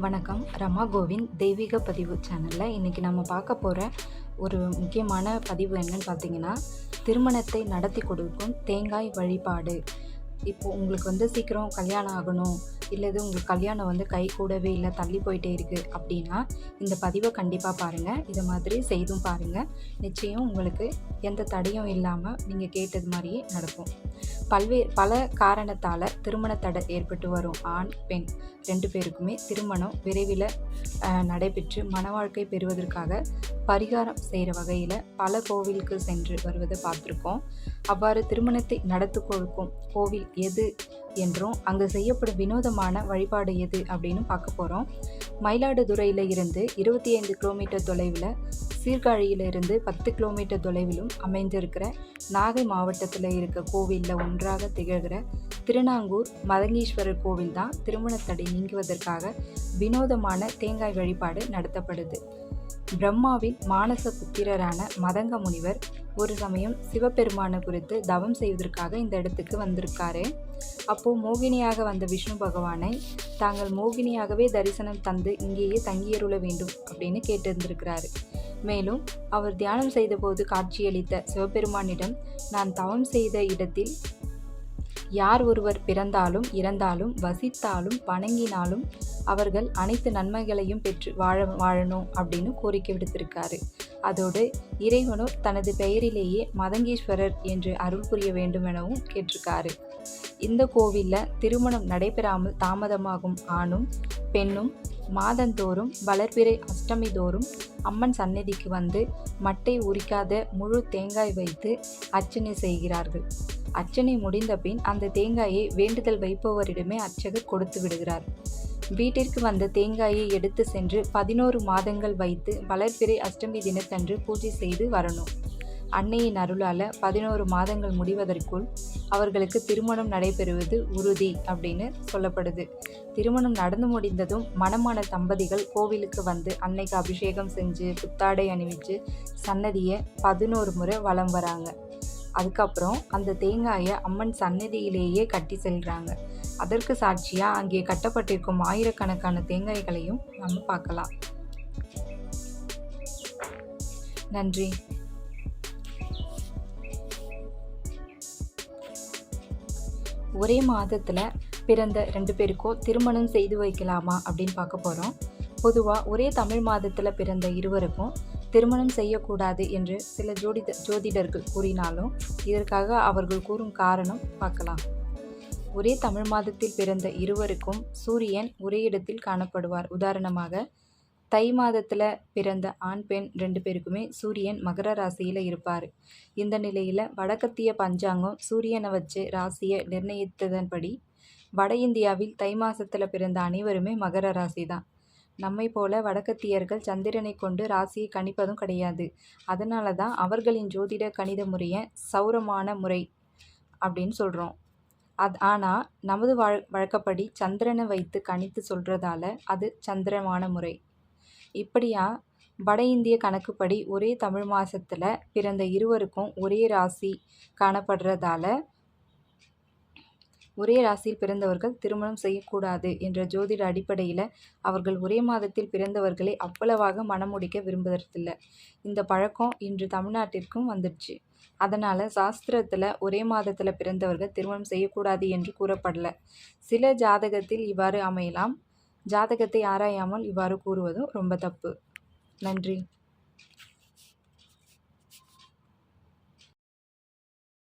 வணக்கம். ரமா கோவிந்த் தெய்வீக பதிவு சேனலில் இன்றைக்கி நம்ம பார்க்க போகிற ஒரு முக்கியமான பதிவு என்னன்னு பார்த்தீங்கன்னா திருமணத்தை நடத்தி கொடுக்கும் தேங்காய் வழிபாடு. இப்போது உங்களுக்கு வந்து சீக்கிரம் கல்யாணம் ஆகணும். இல்லது உங்கள் கல்யாணம் வந்து கை கூடவே இல்லை தள்ளி போயிட்டே இருக்குது அப்படின்னா இந்த பதிவை கண்டிப்பாக பாருங்கள் இதை மாதிரி செய்தும் பாருங்கள் நிச்சயம் உங்களுக்கு எந்த தடையும் இல்லாமல் நீங்கள் கேட்டது மாதிரியே நடக்கும். பல்வேறு பல காரணத்தால் திருமண தடை ஏற்பட்டு வரும் ஆண் பெண் ரெண்டு பேருக்குமே திருமணம் விரைவில் நடைபெற்று மன வாழ்க்கை பெறுவதற்காக பரிகாரம் செய்கிற வகையில் பல கோவிலுக்கு சென்று வருவதை பார்த்துருக்கோம். அவ்வாறு திருமணத்தை நடத்து கொடுக்கும் கோவில் எது என்றும் அங்கு செய்யப்படும் வினோதமான வழிபாடு எது அப்படின்னு பார்க்க போகிறோம் மயிலாடுதுறையில் இருந்து இருபத்தி ஐந்து கிலோமீட்டர் தொலைவில் சீர்காழியிலிருந்து பத்து கிலோமீட்டர் தொலைவிலும் அமைந்திருக்கிற நாகை மாவட்டத்தில் இருக்க கோவிலில் ஒன்றாக திகழ்கிற திருநாங்கூர் மதங்கீஸ்வரர் கோவில் தான் திருமணத்தடை நீங்குவதற்காக வினோதமான தேங்காய் வழிபாடு நடத்தப்படுது. பிரம்மாவின் மானச புத்திரரான மதங்க முனிவர் ஒரு சமயம் சிவபெருமானை குறித்து தவம் செய்வதற்காக இந்த இடத்துக்கு வந்திருக்காரு. அப்போ மோகினியாக வந்த விஷ்ணு பகவானை தாங்கள் மோகினியாகவே தரிசனம் தந்து இங்கேயே தங்கியருள வேண்டும் அப்படின்னு கேட்டிருந்திருக்கிறாரு. மேலும் அவர் தியானம் செய்தபோது காட்சியளித்த சிவபெருமானிடம் நான் தவம் செய்த இடத்தில் யார் ஒருவர் பிறந்தாலும் இறந்தாலும் வசித்தாலும் வணங்கினாலும் அவர்கள் அனைத்து நன்மைகளையும் பெற்று வாழ வாழணும் அப்படின்னு கோரிக்கை விடுத்திருக்காரு. அதோடு இறைவனோ தனது பெயரிலேயே மதங்கீஸ்வரர் என்று அருள் புரிய வேண்டும் எனவும் கேட்டிருக்காரு. இந்த கோவிலில் திருமணம் நடைபெறாமல் தாமதமாகும் ஆணும் பெண்ணும் மாதந்தோறும் வளர்பிறை அஷ்டமி தோறும் அம்மன் சந்நிதிக்கு வந்து மட்டை உரிக்காத முழு தேங்காய் வைத்து அர்ச்சனை செய்கிறார்கள். அர்ச்சனை முடிந்த பின் அந்த தேங்காயை வேண்டுதல் வைப்பவரிடமே அர்ச்சகர் கொடுத்து விடுகிறார். வீட்டிற்கு வந்த தேங்காயை எடுத்து சென்று பதினோரு மாதங்கள் வைத்து வளர்பிறை அஷ்டமி தினத்தன்று பூஜை செய்து வரணும். அன்னையின் அருளால் பதினோரு மாதங்கள் முடிவதற்குள் அவர்களுக்கு திருமணம் நடைபெறுவது உறுதி அப்படின்னு சொல்லப்படுது. திருமணம் நடந்து முடிந்ததும் மணமான தம்பதிகள் கோவிலுக்கு வந்து அன்னைக்கு அபிஷேகம் செஞ்சு புத்தாடை அணிவிச்சு சன்னதியை பதினோரு முறை வலம் வராங்க. அதுக்கப்புறம் அந்த தேங்காயை அம்மன் சன்னதியிலேயே கட்டி செல்கிறாங்க அதற்கு சாட்சியாக அங்கே கட்டப்பட்டிருக்கும் ஆயிரக்கணக்கான தேங்காய்களையும் நம்ம பார்க்கலாம். நன்றி. ஒரே மாதத்தில் பிறந்த ரெண்டு பேருக்கோ திருமணம் செய்து வைக்கலாமா அப்படின்னு பார்க்க போகிறோம் பொதுவாக ஒரே தமிழ் மாதத்தில் பிறந்த இருவருக்கும் திருமணம் செய்யக்கூடாது என்று சில ஜோதிட ஜோதிடர்கள் கூறினாலும் இதற்காக அவர்கள் கூறும் காரணம் பார்க்கலாம். ஒரே தமிழ் மாதத்தில் பிறந்த இருவருக்கும் சூரியன் ஒரே இடத்தில் காணப்படுவார். உதாரணமாக தை மாதத்தில் பிறந்த ஆண் பெண் ரெண்டு பேருக்குமே சூரியன் மகர ராசியில் இருப்பார். இந்த நிலையில் வடக்கத்திய பஞ்சாங்கம் சூரியனை வச்சு ராசியை நிர்ணயித்ததன்படி வட இந்தியாவில் தை மாதத்தில் பிறந்த அனைவருமே மகர ராசி தான் நம்மை போல வடக்கத்தியர்கள் சந்திரனை கொண்டு ராசியை கணிப்பதும் கிடையாது. அதனால தான் அவர்களின் ஜோதிட கணித முறையை சௌரமான முறை அப்படின்னு சொல்கிறோம் அது ஆனால் நமது வாழ் வழக்கப்படி சந்திரனை வைத்து கணித்து சொல்கிறதால அது சந்திரமான முறை. இப்படியா வட இந்திய கணக்குப்படி ஒரே தமிழ் மாதத்தில் பிறந்த இருவருக்கும் ஒரே ராசி காணப்படுறதால ஒரே ராசியில் பிறந்தவர்கள் திருமணம் செய்யக்கூடாது என்ற ஜோதிட அடிப்படையில் அவர்கள் ஒரே மாதத்தில் பிறந்தவர்களை அவ்வளவாக மணமுடிக்க விரும்புவதில்லை இந்த பழக்கம் இன்று தமிழ்நாட்டிற்கும் வந்துடுச்சு. அதனால் சாஸ்திரத்தில் ஒரே மாதத்தில் பிறந்தவர்கள் திருமணம் செய்யக்கூடாது என்று கூறப்படல. சில ஜாதகத்தில் இவ்வாறு அமையலாம். ஜாதகத்தை ஆராயாமல் இவ்வாறு கூறுவதும் ரொம்ப தப்பு. நன்றி.